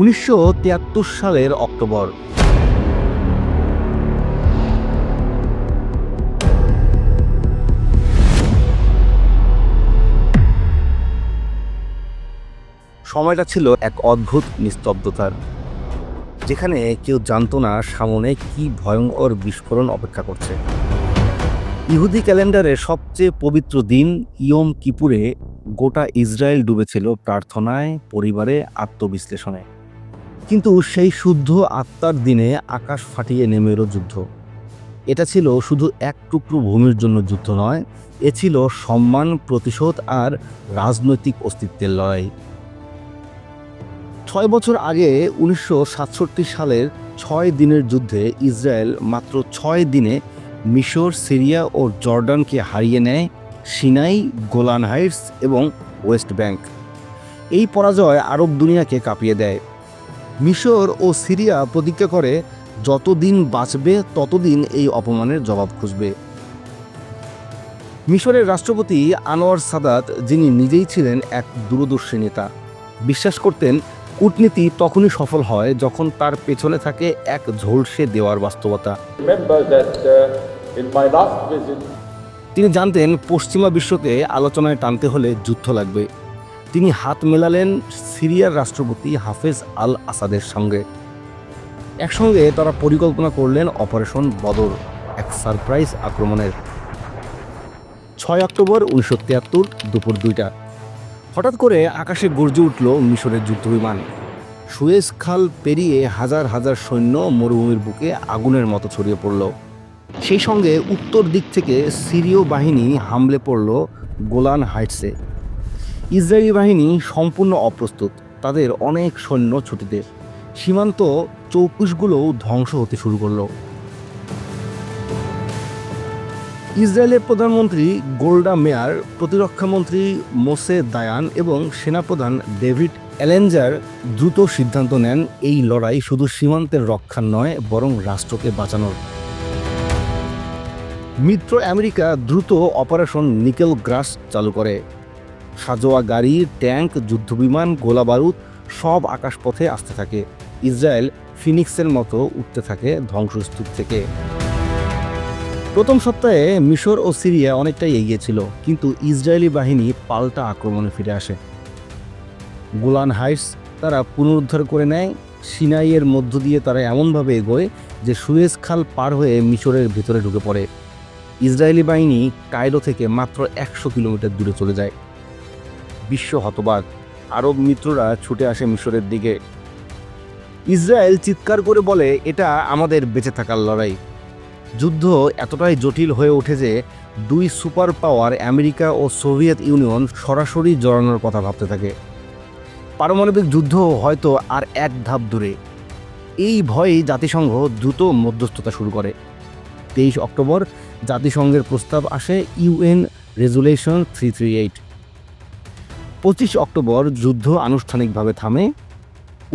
উনিশশো তিয়াত্তর সালের অক্টোবর। সময়টা ছিল এক অদ্ভুত নিস্তব্ধতার, যেখানে কেউ জানতো না সামনে কি ভয়ঙ্কর বিস্ফোরণ অপেক্ষা করছে। ইহুদি ক্যালেন্ডারের সবচেয়ে পবিত্র দিন ইয়ম কিপুরে গোটা ইসরায়েল ডুবেছিল প্রার্থনায়, পরিবারে, আত্মবিশ্লেষণে। কিন্তু সেই শুদ্ধ আত্মার দিনে আকাশ ফাটিয়ে নেমে এলো যুদ্ধ। এটা ছিল শুধু এক টুকরো ভূমির জন্য যুদ্ধ নয়, এ ছিল সম্মান, প্রতিশোধ আর রাজনৈতিক অস্তিত্বের লড়াই। ছয় বছর আগে উনিশশো সাতষট্টি সালের ছয় দিনের যুদ্ধে ইসরায়েল মাত্র ছয় দিনে মিশর, সিরিয়া ও জর্ডানকে হারিয়ে নেয় সিনাই, গোলান হাইটস এবং ওয়েস্ট ব্যাংক। এই পরাজয় আরব দুনিয়াকে কাঁপিয়ে দেয়। মিশর ও সিরিয়া প্রতিজ্ঞা করে যতদিন বাঁচবে ততদিন এই অপমানের জবাব খুঁজবে। মিশরের রাষ্ট্রপতি আনোয়ার সাদাত যিনি নিজেই ছিলেন এক দূরদর্শী নেতা বিশ্বাস করতেন কূটনীতি তখনই সফল হয় যখন তার পেছনে থাকে এক ঝলসে দেওয়ার বাস্তবতা। Uh, তিনি জানতেন পশ্চিমা বিশ্বকে আলোচনায় টানতে হলে যুদ্ধ লাগবে। তিনি হাত মেলালেন সিরিয়ার রাষ্ট্রপতি হাফেজ আল আসাদের সঙ্গে। একসঙ্গে তারা পরিকল্পনা করলেন অপারেশন বদর, এক সারপ্রাইজ আক্রমণের। ছয় অক্টোবর উনিশশো তিয়াত্তর দুপুর দুইটা। হঠাৎ করে আকাশে গর্জে উঠল মিশরের যুদ্ধবিমান। সুয়েজ খাল পেরিয়ে হাজার হাজার সৈন্য মরুভূমির বুকে আগুনের মতো ছড়িয়ে পড়ল। সেই সঙ্গে উত্তর দিক থেকে সিরীয় বাহিনী হামলে পড়ল গোলান হাইটসে। ইসরায়েলি বাহিনী সম্পূর্ণ অপ্রস্তুত। তাদের অনেক সৈন্য ছুটিতে। সীমান্ত চৌকুশগুলোও ধ্বংস হতে শুরু করল। ইসরায়েলের প্রধানমন্ত্রী গোল্ডা মেয়ার প্রতিরক্ষামন্ত্রী মোসে দায়ান এবং সেনাপ্রধান ডেভিড অ্যালেঞ্জার দ্রুত সিদ্ধান্ত নেন এই লড়াই শুধু সীমান্তের রক্ষা নয়, বরং রাষ্ট্রকে বাঁচানোর। মিত্র আমেরিকা দ্রুত অপারেশন নিকেল গ্রাস চালু করে। সাজোয়া গাড়ি, ট্যাঙ্ক, যুদ্ধবিমান, গোলাবারুদ সব আকাশপথে আসতে থাকে। ইসরায়েল ফিনিক্সের মতো উঠতে থাকে ধ্বংসস্তূপ থেকে। প্রথম সপ্তাহে মিশর ও সিরিয়া অনেকটাই এগিয়ে ছিল, কিন্তু ইসরায়েলি বাহিনী পাল্টা আক্রমণে ফিরে আসে। গোলান হাইটস তারা পুনরুদ্ধার করে নেয়, সিনাইয়ের মধ্য দিয়ে তারা এমনভাবে এগোয় যে সুয়েজ খাল পার হয়ে মিশরের ভেতরে ঢুকে পড়ে। ইসরায়েলি বাহিনী কায়রো থেকে মাত্র একশো কিলোমিটার দূরে চলে যায়। বিশ্ব হতবাক। আরব মিত্ররা ছুটে আসে মিশরের দিকে। ইসরায়েল চিৎকার করে বলে, এটা আমাদের বেঁচে থাকার লড়াই। যুদ্ধ এতটাই জটিল হয়ে ওঠে যে, দুই সুপার পাওয়ার আমেরিকা ও সোভিয়েত ইউনিয়ন সরাসরি জড়ানোর কথা ভাবতে থাকে। পারমাণবিক যুদ্ধ হয়তো আর এক ধাপ দূরে। এই ভয়েই জাতিসংঘ দ্রুত মধ্যস্থতা শুরু করে। তেইশ অক্টোবর জাতিসংঘের প্রস্তাব আসে UN resolution three three eight. পঁচিশ অক্টোবর যুদ্ধ আনুষ্ঠানিকভাবে থামে।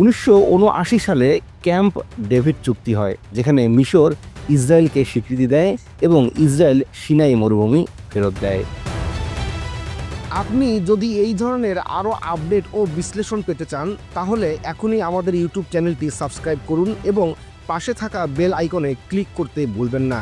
উনিশশো উনআশি সালে ক্যাম্প ডেভিড চুক্তি হয়, যেখানে মিশর ইসরায়েলকে স্বীকৃতি দেয় এবং ইসরায়েল সিনাই মরুভূমি ফেরত দেয়। আপনি যদি এই ধরনের আরও আপডেট ও বিশ্লেষণ পেতে চান, তাহলে এখনই আমাদের ইউটিউব চ্যানেলটি সাবস্ক্রাইব করুন এবং পাশে থাকা বেল আইকনে ক্লিক করতে ভুলবেন না।